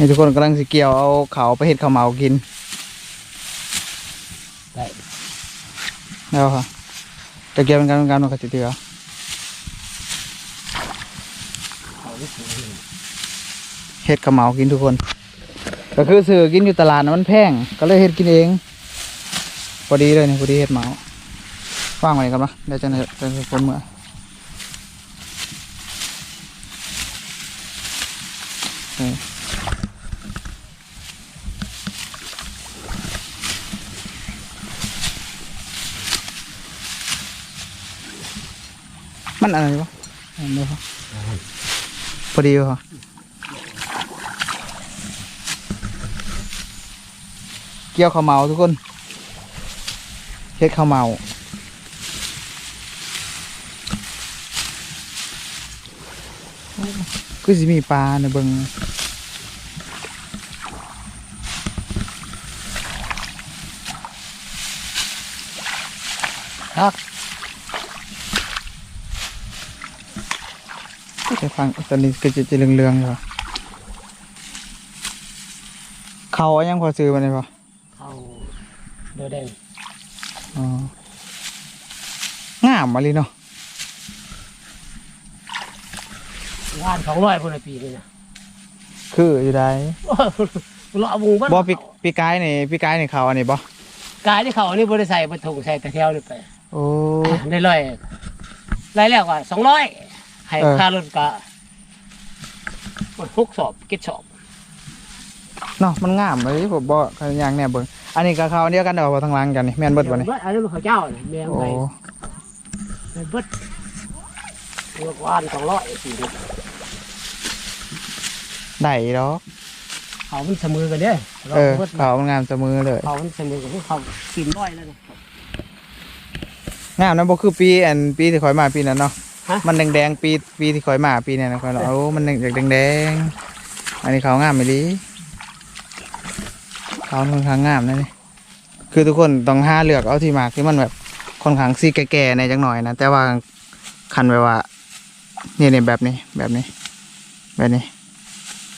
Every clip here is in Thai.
นี่ทุกคนกำลังสิเกี่ยวเอาเขาไปเห็ดข้าวเหมากินได้แล้วค่ะจะเกี่ยวเป็นการเป็นการมันก็จะเตือเขาที่สูงเห็ดข้าวเหมากินทุกคน ก็คือซื้อกินอยู่ตลาดนะมันแพงก็เลยเห็ดกินเองพอดีเลยนี่พอดีเห็ดเหมาว่างไว้กันปะเดี๋ยวจะจะจะคนเมื่อเออ มันอะไรวะอันนี้ปะพอดีปะเกี่ยวข้าวเมาทุกคนเฮ็ดข้าวเมาคือสิมีปลาในเบิงฮัก จะฟังตอนนี้ก็จะจะเรืองๆอยู่เขาเอายังพอซื้อมาเลยปะเขาเดือแดงอ๋องามมาเลยเนาะว่านสองร้อยคนละปีนี่นะคืออยู่ได้เราเอาบุงบ้านบ่ปีปีกายนี่ปีกายนี่เขาอันนี้บ่กายที่เขาอันนี้บริใส่บรรทุกใส่แต่แถวนี่ไปโอ้ได้ร้อยรายแล้วก็สองร้อย ให้เออค่ารถก็หกสอบเก็ดสอบเนาะมันงามเลยผมบ่คันอย่างแน่เบิ่งอันนี้ก็เขาอันเดียวกันเด้อบ่ทางหล่างกันนี่แม่นเบิดบ่นี่อันนี้มันเขาเจ้าเนี่ยแมงโอ้ไงเบิดเมื่อวานสองร้อยสี่สิบได้ดอกเขามันเสมอกันเด้อเออบิดเขามันงามเสมอเลยเขามันเสมอกับพวกเขาสี่ร้อยแล้วนะงามนะบ่คือปีอันปีที่ข่อยมาปีนั้นเนาะ ฮะ มันแดงๆปีปีที่ข่อยมาปีนี้นะข่อยเนาะโอ้มันแดงแดงๆอันนี้เขางามไปดีเขาค่อนข้างงามนะนี่คือทุกคนต้องหาเลือกเอาที่มากที่มันแบบค่อนข้างสีแก่ๆในจังหน่อยนะแต่ว่าคันไว้ว่านี่นี่แบบนี้แบบนี้ แบบนี้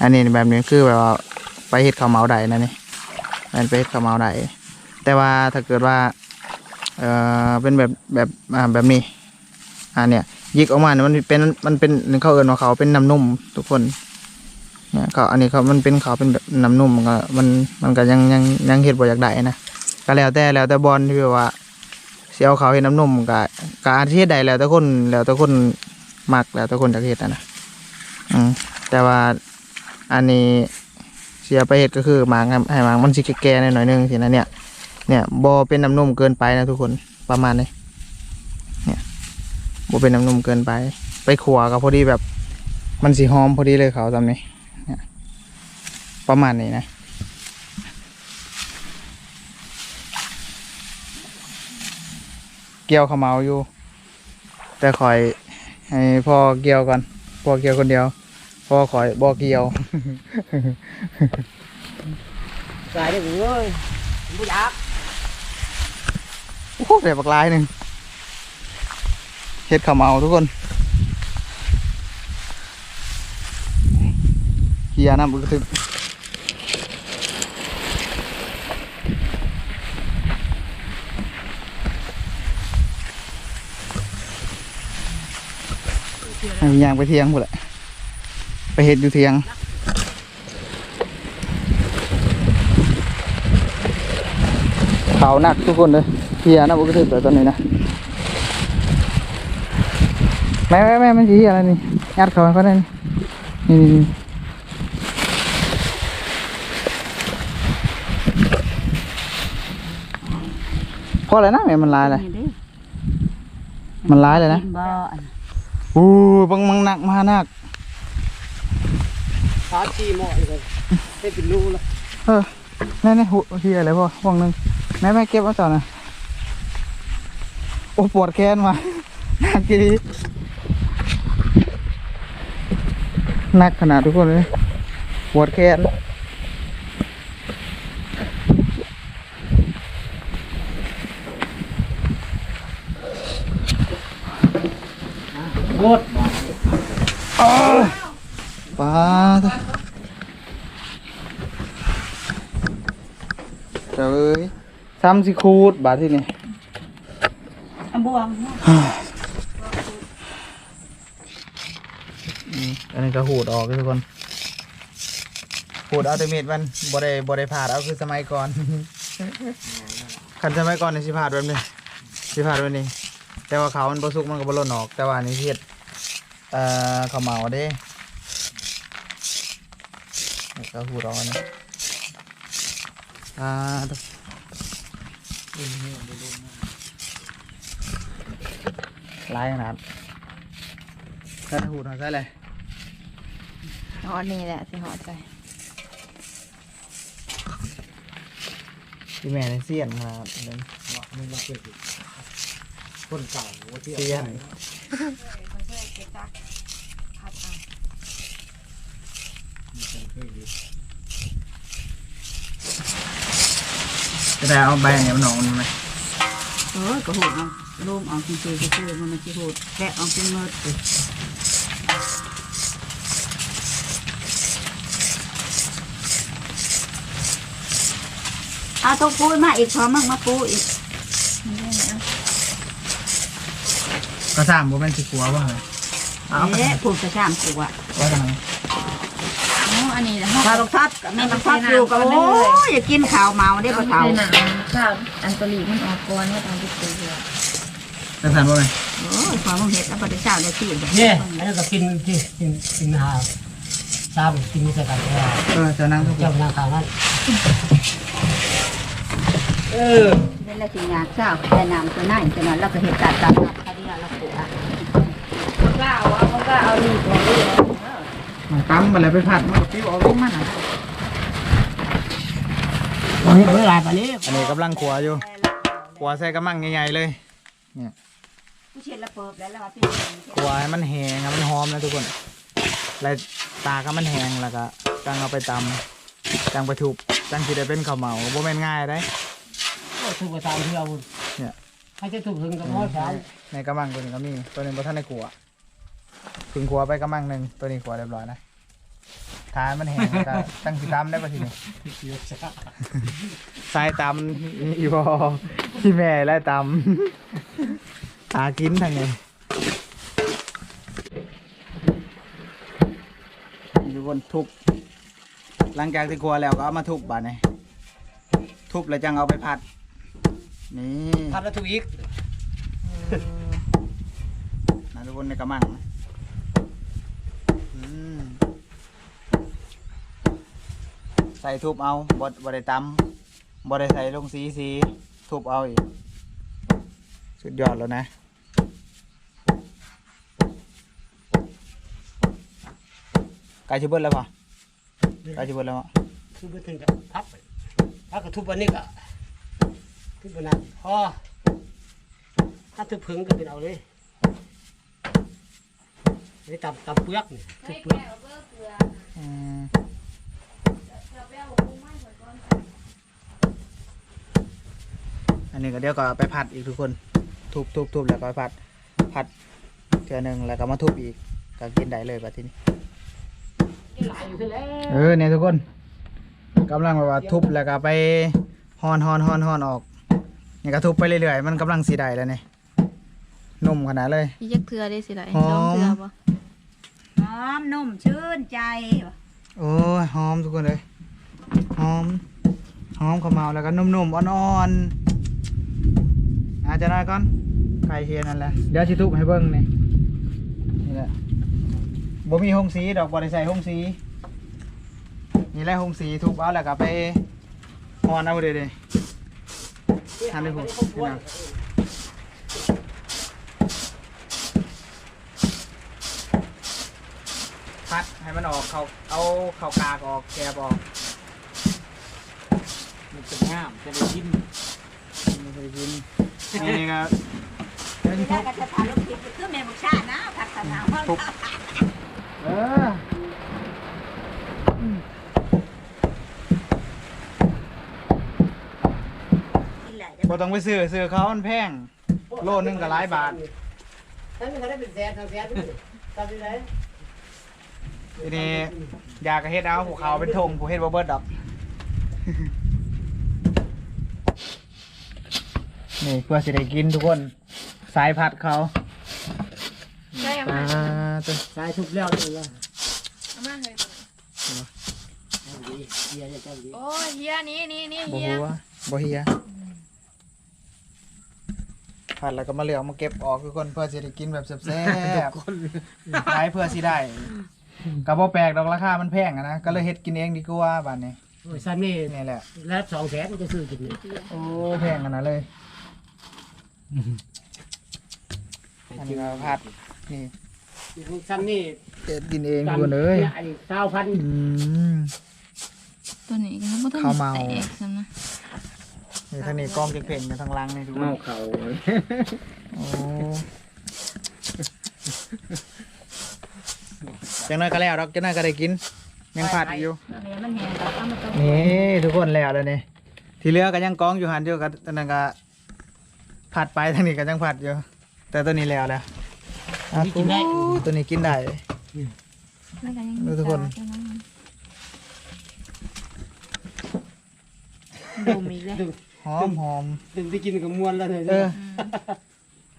อันนี้แบบนี้คือแบบว่าไปเฮ็ดข้าวเหมาได้นะนี่มันไปเฮ็ดข้าวเหมาได้แต่ว่าถ้าเกิดว่า เอ่อเป็นแบบแบบอ่าแบบนี้อ่าเนี่ย ยิกออกมาเนี่ยมันเป็นมันเป็นเขาเอินว่าเขาเป็นน้ำนุ่มทุกคนเนี่ยเขาอันนี้เขามันเป็นเขาเป็นแบบน้ำนุ่มมันก็มันมันก็ยังยังยังเห็ดบ่อยากได้นะก็แล้วแต่แล้วแต่บอลที่แบบว่าเสียเอาเขาเห็ดน้ำนุ่มก็ก็อาจจะเฮ็ดได้แล้วแต่คนแล้วแต่คนมักแล้วแต่คนจะเฮ็ดนะอืมแต่ว่าอันนี้เสียไปเฮ็ดก็คือหมางให้หมางมันสิแก่ๆหน่อยนึงสินะเนี่ยเนี่ยบอเป็นน้ำนุ่มเกินไปนะทุกคนประมาณนี้ บอเป็นน้ำนมเกินไป ไปขัวกับพอดีแบบ มันสีหอมพอดีเลยเขาทำนี้เนี่ยประมาณนี้นะเกี่ยวขาวเหมาอยู่ แต่คอยให้พ่อเกี่ยวก่อนพ่อเกี่ยวคนเดียวพ่อคอยบอเกี่ยวกายได้เลยผู้ยักษ์โอ้โหได้บักลายหนึ่ง เฮ็ดขาวเหมาทุกคนเฮียน้ำบึกทึกให้ยางไปเทียงหมดแหละไปเฮ็ดอยู่เทียงเขาหนักทุกคนเลยเฮียนะบุกทึกแต่ตอนนี้นะ แม่แม่แม่มันสีอะไรนี่ยัดเขาเขาได้นี่นี่นี่พอเลยนะแม่มันลายเลยมันร้ายเลยนะบ่อู้บังมังหนักมาหนักสามสี่หมอเลยได้เป็นรูแล้วเออแน่แน่หูเฮียอะไรพ่อว่างหนึงแม่แม่เก็บเอาต่อนะโอ้ปวดแขนมาหนักกี่ นักขนาดทุกคนเลยปวดแขนกดปลาจะเลยซ้ำสิคูดบาดที่นี่บวง ก็หูดออกทุกคนหูดเอาแต่เม็ดมันบ่ได้บ่ได้ผ่าเอาคือสมัยก่อน คันสมัยก่อนนี่สิผ่าดแบบนี้สิผ่าดแบบนี้ แต่ว่าเขามันบ่สุกมันก็บ่หล่นออก แต่ว่าอันนี้เฮ็ดเอ่อข้าเหมาเด้แล้วก็หูดออกนนี้อ่าลายขนาดถ้าหูดเอาใช่เลย อ๋อนี่แหละสิหอดใจที่แม่ในเสียนครับนั่นนี่มาเป็นคนเก่าที่เสียนจะได้เอาใบอันนี้มันออกมันไหมเออก็หูเอาลูมเอาจริงๆก็คือมันมันจะหูแกะเอาเป็นเมื่อ เอาต้องปูมาอีกพอมั่งมาปูอีกก็สร้างบ่แม่นสิกลัวบ่เหรอเอาไปเอ๊ะปูจะข้ามตัวไว้ทางไหนอ๋ออันนี้แหละถ้าบักทัดแม่บักทัดอยู่ก็โอ้ยอย่ากินข้าวเมาได้ปะเทาใส่หนังข้าวอันตรีมันออกก่อนว่าตอนที่ตีเหรอจังสันบ่แม่โอ้ยความมึงเห็ดแล้วปฏิเจ้าได้ที่เนี่ยแล้วก็กินกินกินกินหาตามกินไม่ใช่กันแค่เออจะนั่งทุกคเจ้านนางขาวนั่น เออเป็นละสิงานเจ้าแต่นำตัวนั่นจะนั้นแล้วก็เห็ดตัดตัดตัดคดีเราปลูกอะกล้าเอามันก็เอาดีกว่าดีมันตั้มไปแล้วไปผัดมันก็ปิ้วออกลงมันอะวันนี้เวลาไปนี้อันนี้กำลังขัวอยู่ขัวใส่กระมังใหญ่ๆเลยผู้เชี่ยวละเปิบแล้วแล้วพี่ขัวให้มันแห้งให้มันหอมนะทุกคนแล้วตาก็มันแห้งแล้วก็จังเอาไปตำจังไปทุบจังสิได้เป็นข้าวเหมาบ่แม่นง่ายได้ ถูกกระตามที่เราเนี่ย ให้จะถูกถึงกับมอสามในกระมังตัวนี้ก็มี ตัวนึงบ่ทันได้ขัวถึงขัวไปกระมังหนึงตัวนี้ขัวเรียบร้อยนะทานมันแห้งแล้วก็จังสิตำได้ป่ะทีนี้สายตำอีพอที่แม่ไล่ตำ หากินทางไงทุกคนทุบหลังจากที่กลัวแล้วก็เอามาทุบบาดนี่ทุบแล้วจังเอาไปผัด นี่พัดแล้วถูกอีกนะทุกคนในกระมังอืมใส่ทุบเอาบดบดได้ตำบดได้ใส่ลงสีสีทุบเอาอีก สุดยอดแล้วนะ ไก่ชิบเบิ้ลแล้วป่ะไก่ชิบเบิ้ลแล้วป่ะทุบไปถึงกับพับพับก็ทุบวันนี้ก็ ทุบวันนั้นพอถ้าทุบผึ่งก็เป็นเอาเลยนี่ตำตำเปลือกนี่ทุบเปลือกอืมอันนี้ก็เดี๋ยวก็เอาไปผัดอีกทุกคนทุบทุบทุบแล้วก็ไปผัดผัดเทื่อหนึ่งแล้วก็มาทุบอีกก็กินได้เลยแบบที่นี้หลายอยู่ที่แล้วเออเนี่ยทุกคนกำลังแบบว่าทุบแล้วก็ไปฮอนฮอนฮอนฮอนออก นี่ก็ทุบไปเรื่อยๆมันกำลังสีได้แล้วเนี่ยนุ่มขนาดเลยพี่ยักเทือได้สิไรหอมลองเทือปะหอมนุ่มชื่นใจโอ้ยหอมทุกคนเลยหอมหอมข้าวเมาแล้วก็นุ่มๆอ่อนๆอาจจะได้ก่อนไก่เฮียนั่นแหละเดี๋ยวชิทุบให้เบิ้งนี่นี่แหละบ่มีหงสีดอกบ่ได้ใส่หงสีนี่แหละหงสีทุบเอาแล้วก็ไปฮอนเอาเด้เด้ ทำได้ผมพี่น้องพัดให้มันออกเขาเอาเข่ากากออกแกบออกมันจะงามจะได้กินไม่เคยกินนี่ก็เดี๋ยวสิแล้ทุวบก็จะพาลูกทิพย์ไปขึ้นเมบุชาตินะผักสนามว่าทุบเออ กินแหละ บ่ ต้องไปซื้อซื้อเขามันแพง โลนึงก็หลายบาท นั่นมันได้เป็นแสนทางแสนทำที่ไหนทีนี้อยากกระเฮ็ดเอาผูเขาเป็นธงผูเฮ็ดบ่เบิดดอก นี่เพื่อสิได้กินทุกคน สายผัดเขาใช่เอาอ่ามาตัวสายทุบแล้วเลยว่าเอามาเลยดีเฮียจะเจ้าดีโอ้ยเฮียนี่นี่นี่บ่เฮียหัวบ่เฮีย ผัดแล้วก็มาเหลืองมาเก็บออกทุกคนเพื่อสิได้กินแบบแซ่บๆขายเพื่อสิได้ก็บ่แปลกดอกราคามันแพงอะนะก็เลยเฮ็ดกินเองดีกว่าบัดนี้โอ้ยซันนี่นี่แหละ แล้วสองแสนจะซื้อกินเนี่ยโอ้แพงกันนะเลย อันนี้มาผัดนี่ซันนี่เด็ดกินเองทุกคนเลยไอ้เก้าพัน อืม ตัวนี้ก็บ่ต้องข้าวเมา แตกซ้ำนะ นี่ทางนี้กล้องเพ่งๆกันทางหลังนี่ทุกคนเมาเขาโอ้จังน้อยก็แล้วดอกจังน้อยก็ได้กิน ยังผัดอยู่ตัวนี้มันแห้งแล้วเอามาต้มนี่ทุกคนแล้วแล้วนี่ที่เหลือก็ยังกองอยู่หันอยู่กับตอนนั้นก็ผัดไปทางนี้ก็ยังผัดอยู่ แต่ตัวนี้แล้วแล้วอะตัวนี้กินได้แล้วก็ยังดูทุกคนดูมีอีกเลยห อมหอมถึงที่กินกับมวนแล้วเลยเออ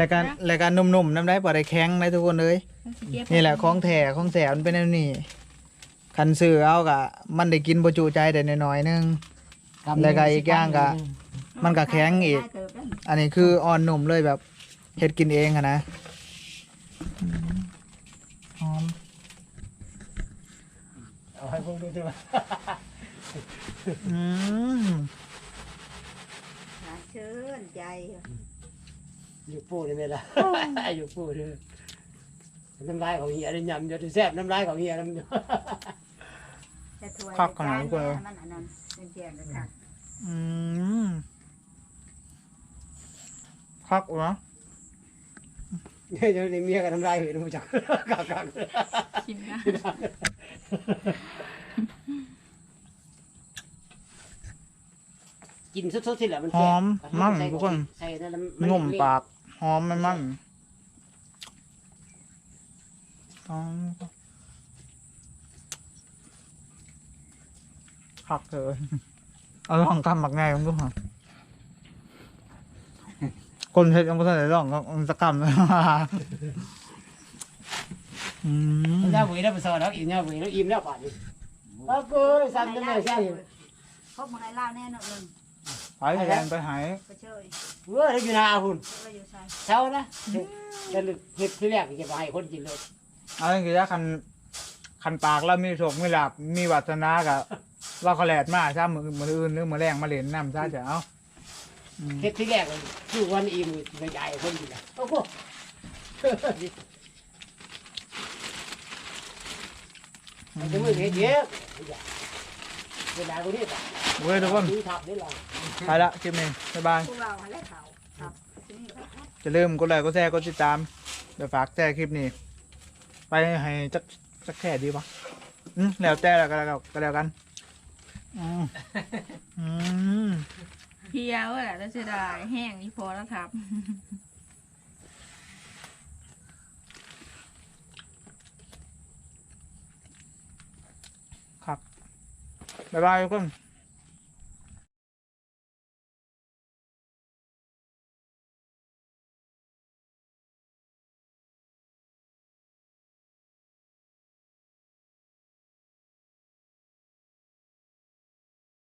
รายการรายการนุ่มๆน้ำได้ปลาได้แข็งได้ทุกคนเลยนี่แหละของแถของแถมันเป็นแนวนี้คันซื้อเอากะมันได้กินบ่จุใจแต่น้อยๆนึงแล้วก็อีกอย่างก็มันก็แข็งอีกได้เติบได้อันนี้คืออ่อนนุ่มเลยแบบเฮ็ดกินเองอะนะอืมหอมเอาให้พวกดูด้วยอืมหา เชิญใจอยู่ปูนี่ไม่ละอยู่ปูนี่น้ำลายของเฮียนี่ยำจะแซ่บน้ำลายของเฮียน้ำแต่ถ้วยคักขนาดนี้ก็มันอันนั้นเป็นเจียนเลยค่ะอืมคักเหรอเดี๋ยวเมียกับน้ำลายเห็นมาจากกักกักกินนะ กินสดๆสิแหละมันหอมมั่งทุกคน ใส่นั่นนุ่มปากหอมมันมันหอมคักเถอะเอาลองทำหมักไงมันก็หอมคนเฮ็ดยังไม่ทันได้ลองก็มันจะกำเลยอืมย่าบุยได้ไปสอนแล้วอิ่มย่าบุยแล้วอิ่มแล้วป่านนี้โอ้โหสั่นจังเลยใช่พบมาให้เไปแทนไปหายไปเชยเว้ยอยู่นาคุณไปอยู่ใส่เช้านะจะเห็ดที่แรกจะไปให้คนกินเลยเอาจริงๆถ้าคันคันปากแล้วมีโชคมีลาบมีวัฒนากับว่าเขาแหลดมาใช่มือมืออื่นหรือมือแรงมาเล่นน้ำใช่จะเอาอืมเห็ดที่แรกเลยคือวันอิ่มไปใหญ่คนกินโอ้โหจะมือเห็ดเยอะเวลาคนนี้เว้ยทุกคนดูทับได้หรอ ไปละคลิปนี้บ๊ายบายพวกเราให้เขาครับที่นี่ครับ จะเริ่าลืมกดไลค์กดแชร์กดติดตามเดี๋ยวฝากแชร์คลิปนี้ ไปให้จักจักแค่ดีปะอืมแล้วแต่แล้วก็แล้วก็แล้วกันอืมอืมเพียวแหละแล้วเสียดายแห้งนี่พอแล้วครับครับบ๊ายบายทุกคน